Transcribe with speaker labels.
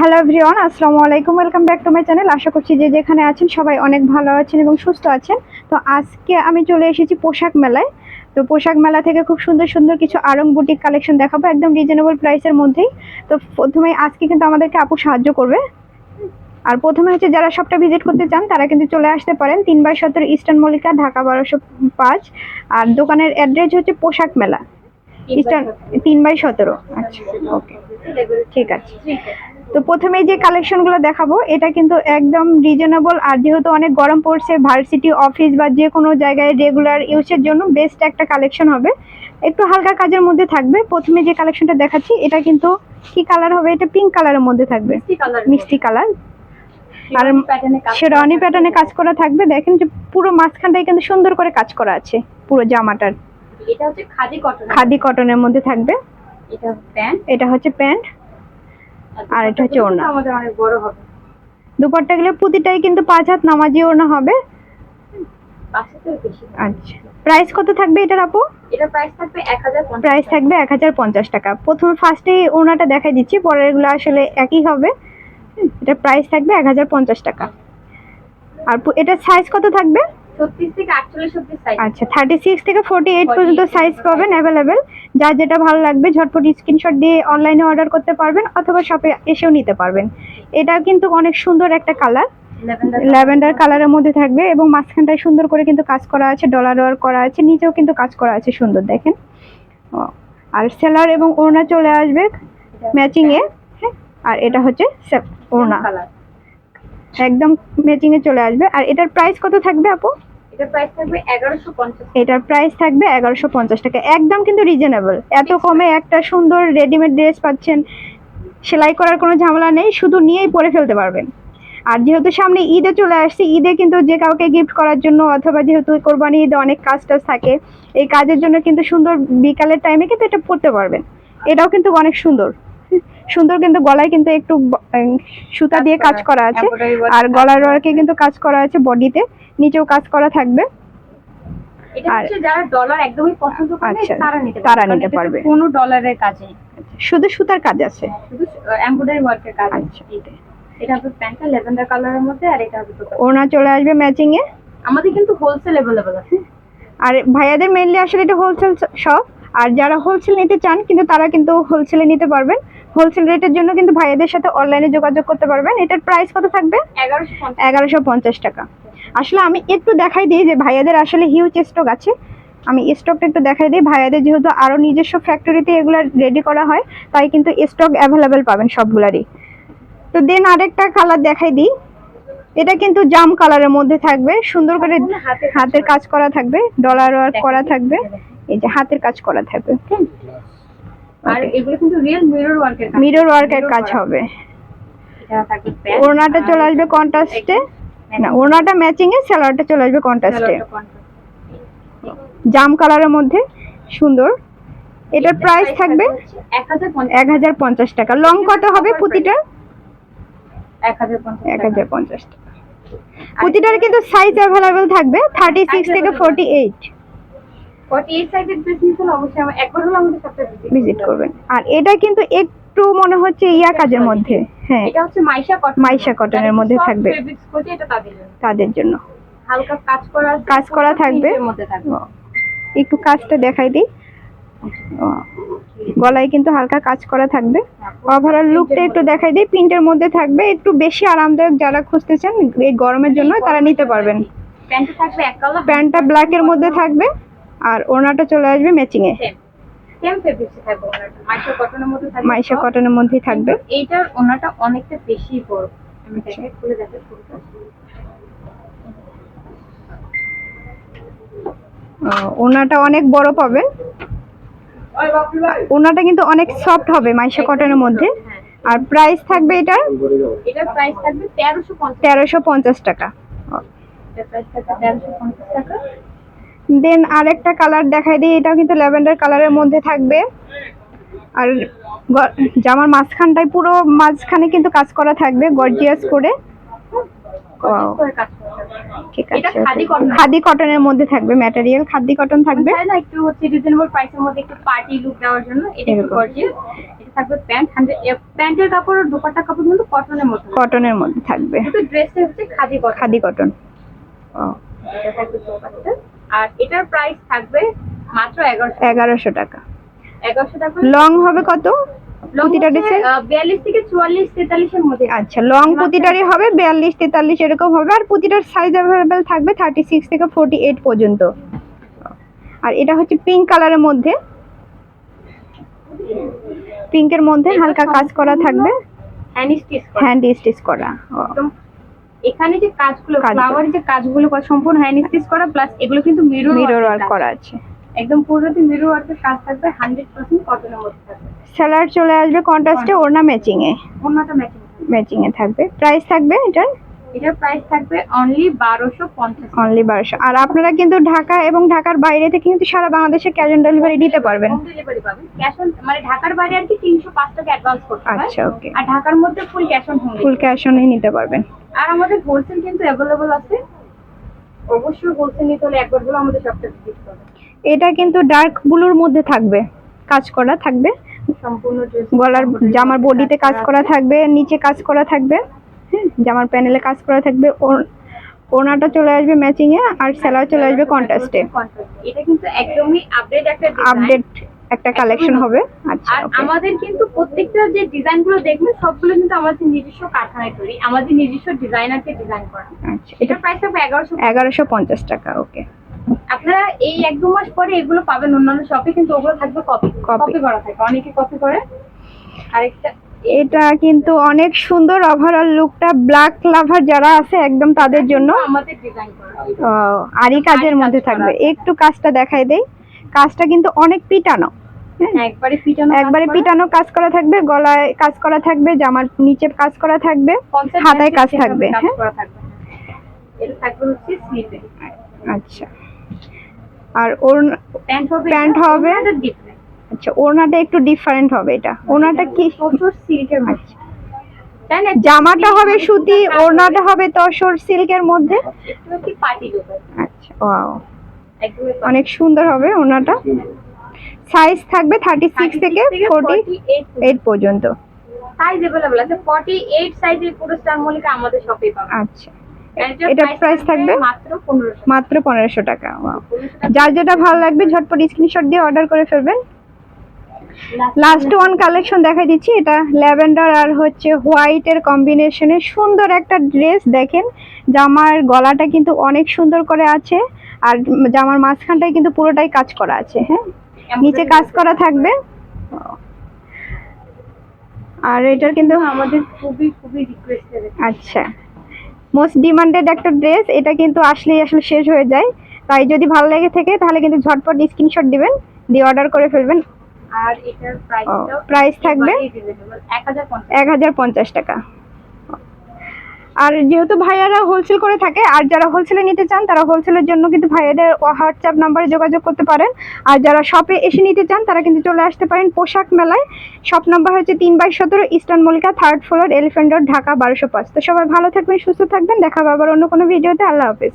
Speaker 1: Hello everyone আসসালামু আলাইকুম welcome back to my channel আশা করছি যে যেখানে আছেন সবাই অনেক ভালো আছেন এবং সুস্থ আছেন। তো আজকে আমি চলে এসেছি পোশাক মেলায়। তো পোশাক মেলা থেকে খুব সুন্দর সুন্দর কিছু আরং বুটিক কালেকশন দেখাবো একদম রিজনেবল প্রাইসের মধ্যেই। তো প্রথমে আজকে কিন্তু আমাদেরকে আপু সাহায্য করবে। আর প্রথমে হচ্ছে যারা সবটা ভিজিট করতে চান তারা কিন্তু চলে আসতে পারেন তিন বাই সতেরো ইস্টার্ন মল্লিকা ঢাকা বারোশো পাঁচ। আর দোকানের অ্যাড্রেস হচ্ছে পোশাক মেলা। ইস্টার্ন তিন বাই সতেরো। আচ্ছা ওকে ঠিক আছে। তো প্রথমেই যে কালেকশনগুলো দেখাবো এটা কিন্তু একদম রিজনেবল আর যেহেতু অনেক গরম পড়ছে ভার্সিটি অফিস বা যে কোনো জায়গায় রেগুলার ইউজের জন্য বেস্ট একটা কালেকশন হবে। একটু হালকা কাজের মধ্যে থাকবে। প্রথমে যে কালেকশনটা দেখাচ্ছি এটা কিন্তু কি কালার হবে? এটা পিঙ্ক কালারের মধ্যে থাকবে। মিষ্টি কালার আর শেরওয়ানি প্যাটার্নে কাজ করা থাকবে। দেখেন যে পুরো মাঝখানটাই কিন্তু সুন্দর করে কাজ করা আছে পুরো জামাটার।
Speaker 2: এটা হচ্ছে খাদি কটন
Speaker 1: খাদি কটনের মধ্যে থাকবে।
Speaker 2: এটা প্যান্ট
Speaker 1: এটা হচ্ছে প্যান্ট আর এটা হচ্ছে ওড়না।
Speaker 2: আমাদের অনেক বড় হবে।
Speaker 1: দুপাট্টা গেলে প্রতিটাই কিন্তু পাঁচ হাত নামাজি ওড়না হবে। আচ্ছা। প্রাইস কত থাকবে এটার আপু?
Speaker 2: এটা প্রাইস থাকবে এক হাজার
Speaker 1: প্রাইস থাকবে এক হাজার পঞ্চাশ টাকা। প্রথমে ফার্স্টে ওনাটা দেখাই দিচ্ছি পরেরগুলো আসলে একই হবে। এটা প্রাইস থাকবে এক হাজার পঞ্চাশ টাকা। আর এটার সাইজ কত থাকবে?
Speaker 2: থেকে সাইজ
Speaker 1: আচ্ছা থার্টি সিক্স থেকে ফোর্টি এইট
Speaker 2: 48
Speaker 1: পর্যন্ত সাইজ পাবেন অ্যাভেলেবেল যার যেটা ভালো লাগবে ঝটপট স্ক্রিনশট দিয়ে অনলাইনে অর্ডার করতে পারবেন অথবা শপে এসেও নিতে পারবেন। এটা কিন্তু অনেক সুন্দর একটা কালার ল্যাভেন্ডার কালারের মধ্যে থাকবে এবং মাঝখানটায় সুন্দর করে কিন্তু কাজ করা আছে ডলার ওয়ার্ক করা আছে নিচেও কিন্তু কাজ করা আছে সুন্দর দেখেন। আর সেলার এবং ওড়না চলে আসবে ম্যাচিং এ হ্যাঁ? আর এটা হচ্ছে ওড়না একদম ম্যাচিং এ চলে আসবে। আর এটার প্রাইস কত থাকবে আপু? এটার প্রাইস থাকবে এগারোশো পঞ্চাশ টাকা। একদম কিন্তু রিজনেবল এত কমে একটা সুন্দর রেডিমেড ড্রেস পাচ্ছেন, সেলাই করার কোনো ঝামেলা নেই, শুধু নিয়েই পরে ফেলতে পারবেন। আর যেহেতু সামনে ঈদে চলে আসছে, ঈদে কিন্তু যে কাউকে গিফট করার জন্য অথবা যেহেতু কোরবানি ঈদে অনেক কাজ টাজ থাকে, এই কাজের জন্য কিন্তু সুন্দর বিকালের টাইমে কিন্তু এটা পরতে পারবেন। এটাও কিন্তু অনেক সুন্দর। সুন্দর কিন্তু গলায় কিন্তু একটু সুতা দিয়ে কাজ করা আছে। আর গলার ওয়ার্কে কিন্তু কাজ করা আছে বডিতে নিচেও কাজ করা থাকবে। আচ্ছা,
Speaker 2: তারা নিতে
Speaker 1: পারবে।
Speaker 2: কোনো ডলারের কাজে
Speaker 1: শুধু সুতার কাজ আছে?
Speaker 2: শুধু এমব্রয়ডারি ওয়ার্কের কাজ
Speaker 1: আচ্ছা।
Speaker 2: এটা হবে প্যান্টটা লেভেন্ডার কালারের মধ্যে আর এটা হবে
Speaker 1: ওনা চলে আসবে ম্যাচিং এ?
Speaker 2: আমাদের কিন্তু হোলসেল অ্যাভেলেবল আছে।
Speaker 1: আর ভাইয়াদের মেইনলি আসলে এটা হোলসেল শপ আর যারা হোলসেল নিতে চান কিন্তু তারা কিন্তু হোলসেলে নিতে পারবেন। হোলসেল রেটের জন্য কিন্তু ভাইয়াদের সাথে অনলাইনে যোগাযোগ করতে পারবেন। এটার প্রাইস কত থাকবে?
Speaker 2: এগারোশো পঞ্চাশ।
Speaker 1: টাকা। আসলে আমি একটু দেখাই দিই যে ভাইয়াদের আসলে হিউজ স্টক আছে। আমি স্টকটা একটু দেখাই দিই। ভাইয়াদের যেহেতু আরও নিজস্ব ফ্যাক্টরিতে এগুলো রেডি করা হয় তাই কিন্তু স্টক অ্যাভেলেবেল পাবেন সবগুলারই। তো দেন আরেকটা কালার দেখাই দিই। এটা কিন্তু জাম কালারের মধ্যে থাকবে। সুন্দর করে
Speaker 2: হাতের কাজ করা।
Speaker 1: থাকবে। ডলার ওয়ার্ক করা থাকবে। এই যে হাতের কাজ করা থাকবে।
Speaker 2: আর এগুলো কিন্তু রিয়েল মিরর ওয়ার্কের কাজ।
Speaker 1: মিরর ওয়ার্কের কাজ হবে। ওড়নাটা চলে আসবে কন্ট্রাস্টে না ওড়নাটা ম্যাচিং এ সালোয়ারটা চলে আসবে কন্ট্রাস্টে জাম কালারের মধ্যে সুন্দর। এটার প্রাইস থাকবে
Speaker 2: এক হাজার
Speaker 1: পঞ্চাশ টাকা। লং কত হবে প্রতিটা
Speaker 2: এক হাজার পঞ্চাশ
Speaker 1: টাকা। প্রতিটার কিন্তু সাইজ অ্যাভেলেবেল থাকবে থার্টি সিক্স থেকে ফোর্টি এইট
Speaker 2: ফর্টি এইট সাইজের ড্রেস নিতে অবশ্যই একবার হলো আমাদের সাথে
Speaker 1: ভিজিট করবেন। আর এটা কিন্তু একটু মনে হচ্ছে ইয়া কাজের মধ্যে। হ্যাঁ।
Speaker 2: এটা হচ্ছে মাইশা কটন
Speaker 1: মাইশা cotton-এর মধ্যে থাকবে।
Speaker 2: এটা তাদের জন্য।
Speaker 1: তাদের জন্য।
Speaker 2: হালকা কাজ করা
Speaker 1: কাজ করা থাকবে। একটু কাজটা দেখাই দিই। গলায় কিন্তু হালকা কাজ করা থাকবে। ওভারঅল লুকটা একটু দেখাই দিই। প্রিন্টের মধ্যে থাকবে। একটু বেশি আরামদায়ক যারা খুঁজতেছেন এই গরমের জন্য তারা নিতে পারবেন।
Speaker 2: প্যান্টটা থাকবে এক কালার
Speaker 1: প্যান্টটা ব্ল্যাকের মধ্যে থাকবে। আর ওনাটা চলে আসবে ম্যাচিং এ।
Speaker 2: মাইশা কটনের
Speaker 1: মধ্যেই থাকবে।
Speaker 2: এইটার ওনাটা অনেকটা বেশি বড়। আমি খুলে
Speaker 1: ওনাটা অনেক বড় পাবেন ওনাটা কিন্তু অনেক সফট হবে মাইশা কটনের মধ্যে।
Speaker 2: হ্যাঁ।
Speaker 1: আর প্রাইস থাকবে এটার
Speaker 2: এটার প্রাইস থাকবে তেরোশো পঞ্চাশ।
Speaker 1: টাকা।
Speaker 2: এটার প্রাইস থাকবে তেরোশো পঞ্চাশ টাকা।
Speaker 1: দেন আরেকটা কালার দেখাই দিই এটাও কিন্তু ল্যাভেন্ডার কালারের মধ্যে থাকবে। আর জামার মাঝখানটায় পুরো মাঝখানে কিন্তু কাজ করা থাকবে গর্জিয়াস করে। ঠিক আছে
Speaker 2: খাদি
Speaker 1: কটনের মধ্যে থাকবে ম্যাটেরিয়াল খাদি কটন থাকবে।
Speaker 2: না একটু হচ্ছে রিজনেবল প্রাইসের মধ্যে একটু পার্টি লুক দেওয়ার জন্য এটা একটু গর্জিয়াস এটা থাকবে প্যান্ট প্যান্টের কাপড় আর দোপাট্টা কাপড় কিন্তু কটনের মতো
Speaker 1: কটনের মধ্যে থাকবে।
Speaker 2: কিন্তু হচ্ছে খাদি কটন
Speaker 1: খাদি কটন ও
Speaker 2: এটা থাকবে দোপাট্টা। আর এটার প্রাইস থাকবে মাত্র এগারোশো
Speaker 1: এগারোশো টাকা।
Speaker 2: এগারোশো টাকা
Speaker 1: লং হবে কত? প্রতিটা
Speaker 2: থেকে চুয়াল্লিশ তেতাল্লিশের মধ্যে।
Speaker 1: আচ্ছা লং প্রতিটারই হবে বিয়াল্লিশ তেতাল্লিশ এরকম হবে আর প্রতিটার সাইজ অ্যাভেলেবেল থাকবে থার্টি সিক্স থেকে ফোর্টি এইট পর্যন্ত। আর এটা হচ্ছে পিঙ্ক কালারের মধ্যে। পিঙ্কের মধ্যে হালকা কাজ করা থাকবে।
Speaker 2: হ্যান্ড স্টিচ করা।
Speaker 1: হ্যান্ড স্টিচ করা
Speaker 2: একদম এখানে যে কাজগুলো ফ্লাওয়ার যে কাজগুলো সম্পূর্ণ হ্যান্ড স্টিচ করা প্লাস এগুলো কিন্তু মিরর
Speaker 1: মিরর ওয়ার্ক করা আছে।
Speaker 2: একদম পুরোটি মিরর ওয়ার্কের কাজ থাকবে হান্ড্রেড পার্সেন্ট কটনের মধ্যে থাকবে।
Speaker 1: স্যালার চলে আসবে কন্ট্রাস্টে ওড়না ম্যাচিং এ
Speaker 2: ওড়নাটা ম্যাচিং
Speaker 1: ম্যাচিং এ থাকবে। প্রাইস থাকবে এটার?
Speaker 2: এটার প্রাইস থাকবে অনলি বারোশো পঞ্চাশ।
Speaker 1: অনলি বারোশো। আর আপনারা কিন্তু ঢাকা এবং ঢাকার বাইরে থেকে কিন্তু সারা বাংলাদেশে ক্যাশ অন ডেলিভারি দিতে পারবেন।
Speaker 2: হোম ডেলিভারি পাবেন। ক্যাশ অন মানে ঢাকার বাইরে আর কি তিনশো পাঁচ টাকা অ্যাডভান্স করতে হয়।
Speaker 1: আচ্ছা ওকে
Speaker 2: আর ঢাকার মধ্যে full cash on home
Speaker 1: full cash অনই নিতে পারবেন।
Speaker 2: আর আমাদের হোলসেল কিন্তু অ্যাভেলেবল আছে। অবশ্যই হোলসেল নিতে হলে একবার বলে আমাদের সবটা ভিজিট করবে
Speaker 1: এটা কিন্তু ডার্ক ব্লুর মধ্যে থাকবে। কাজ করা থাকবে।
Speaker 2: সম্পূর্ণ
Speaker 1: গলার জামার বডিতে কাজ করা থাকবে নিচে কাজ করা থাকবে। জামার প্যানেলে কাজ করা থাকবে ওড়নাটা চলে আসবে ম্যাচিং এ আর সেলার চলে আসবে কন্ট্রাস্টে
Speaker 2: এটা কিন্তু একদমই আপডেট একটা।
Speaker 1: আপডেট একটা কালেকশন হবে। আচ্ছা
Speaker 2: আর আমাদের কিন্তু প্রত্যেকটা যে ডিজাইনগুলো দেখবেন সবগুলো কিন্তু আমাদের নিজস্ব কারখানায় তৈরি আমাদের নিজস্ব ডিজাইনারকে ডিজাইন করা।
Speaker 1: আচ্ছা এটা
Speaker 2: প্রাইস হবে এগারোশো
Speaker 1: এগারোশো পঞ্চাশ টাকা ওকে
Speaker 2: আপনারা এই এক দু মাস পরে এগুলো পাবেন অন্যান্য শপে কিন্তু ওগুলো থাকবে কপি কপি করা থাকে অনেকে কপি করে। আরেকটা
Speaker 1: এটা কিন্তু অনেক সুন্দর ওভারঅল লুকটা ব্ল্যাক লাভার যারা আছে একদম তাদের জন্য।
Speaker 2: আমাদের ডিজাইন
Speaker 1: আরি কাজের মধ্যে থাকবে। একটু কাজটা দেখাই দেই। কাজটা কিন্তু অনেক পিটানো হ্যাঁ?
Speaker 2: একবারে পিটানো
Speaker 1: একবারে পিটানো কাজ করা থাকবে গলায় কাজ করা থাকবে জামার নিচে কাজ করা থাকবে হাতায় কাজ থাকবে হ্যাঁ? আচ্ছা। আর ওড়না
Speaker 2: প্যান্ট হবে
Speaker 1: আচ্ছা ওড়নাটা একটু ডিফারেন্ট হবে এটা ওড়নাটা কি
Speaker 2: প্রচুর সিল্কের মধ্যে তাই না
Speaker 1: জামাটা হবে সুতি ওড়নাটা হবে তসর সিল্কের মধ্যে
Speaker 2: একটু কি পার্টি লোকের
Speaker 1: আচ্ছা ওয়াও
Speaker 2: একদমই
Speaker 1: অনেক সুন্দর হবে ওড়নাটা সাইজ থাকবে থার্টি সিক্স থেকে ফোর্টি এইট পর্যন্ত
Speaker 2: সাইজ अवेलेबल আছে 48 সাইজের পুরো স্টার মলিকা আমাদের শপে পাবেন
Speaker 1: আচ্ছা এটার প্রাইস থাকবে
Speaker 2: মাত্র 1500
Speaker 1: মাত্র পনেরোশো টাকা ওয়াও যার যেটা ভালো লাগবে ঝটপট স্ক্রিনশট দিয়ে অর্ডার করে ফেলবেন লাস্ট ওয়ান কালেকশন দেখাই দিচ্ছি এটা ল্যাভেন্ডার আর হচ্ছে হোয়াইটের কম্বিনেশনে সুন্দর একটা ড্রেস দেখেন। জামার গলাটা কিন্তু অনেক সুন্দর করে আছে আর জামার মাঝখানটায় কিন্তু পুরোটাই কাজ করা আছে হ্যাঁ? নিচে কাজ করা থাকবে। আর এটার কিন্তু
Speaker 2: আমাদের খুবই খুবই রিকোয়েস্টেড
Speaker 1: আচ্ছা। মোস্ট ডিমান্ডেড একটা ড্রেস এটা কিন্তু আসলেই আসলে শেষ হয়ে যায়। তাই যদি ভালো লেগে থাকে তাহলে কিন্তু ঝটপট স্ক্রিনশট দিবেন দিয়ে অর্ডার করে ফেলবেন।
Speaker 2: আর এটার প্রাইসটা
Speaker 1: প্রাইস থাকবে?
Speaker 2: 1050
Speaker 1: এক হাজার পঞ্চাশ টাকা। আর যেহেতু ভাইয়ারা হোলসেল করে থাকে আর যারা হোলসেলে নিতে চান তারা হোলসেলের জন্য কিন্তু ভাইয়াদের হোয়াটসঅ্যাপ নাম্বারে যোগাযোগ করতে পারেন। আর যারা শপে এসে নিতে চান তারা কিন্তু চলে আসতে পারেন পোশাক মেলায়। শপ নাম্বার হচ্ছে তিন বাই সতেরো Eastern Mallika third floor Elephant Road Dhaka বারোশো পাঁচ। তো সবাই ভালো থাকবেন সুস্থ থাকবেন। দেখা হবে আবার অন্য কোনো ভিডিওতে আল্লাহ হাফিজ।